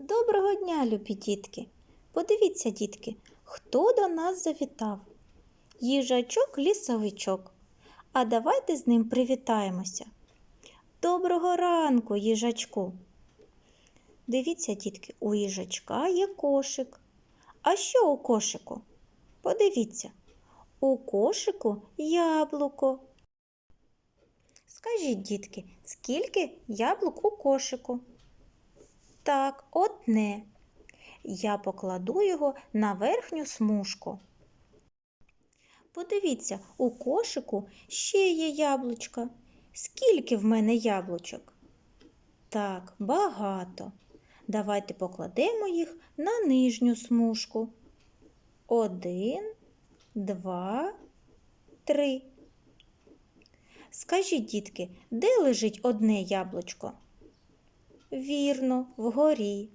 Доброго дня, любі дітки! Подивіться, дітки, хто до нас завітав? Їжачок лісовичок. А давайте з ним привітаємося. Доброго ранку, їжачку. Дивіться, дітки, у їжачка є кошик. А що у кошику? Подивіться, у кошику яблуко. Скажіть, дітки, скільки яблук у кошику? Так, одне. Я покладу його на верхню смужку. Подивіться, у кошику ще є яблучка. Скільки в мене яблучок? Так, багато. Давайте покладемо їх на нижню смужку. Один, два, три. Скажіть, дітки, де лежить одне яблучко? Вірно, вгорі.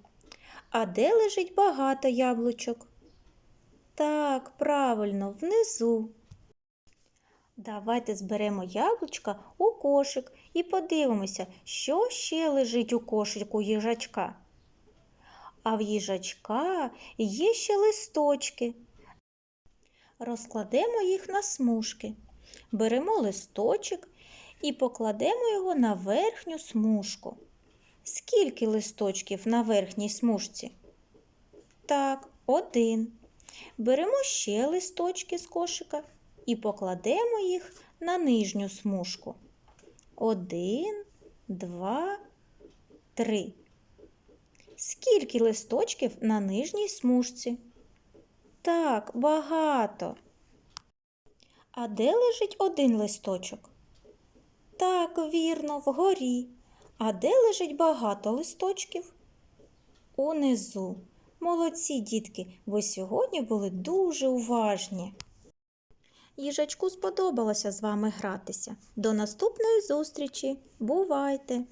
А де лежить багато яблучок? Так, правильно, внизу. Давайте зберемо яблучка у кошик і подивимося, що ще лежить у кошику їжачка. А в їжачка є ще листочки. Розкладемо їх на смужки. Беремо листочок і покладемо його на верхню смужку. Скільки листочків на верхній смужці? Так, один. Беремо ще листочки з кошика і покладемо їх на нижню смужку. Один, два, три. Скільки листочків на нижній смужці? Так, багато. А де лежить один листочок? Так, вірно, вгорі. А де лежить багато листочків? Унизу. Молодці, дітки, ви сьогодні були дуже уважні. Їжачку сподобалося з вами гратися. До наступної зустрічі. Бувайте!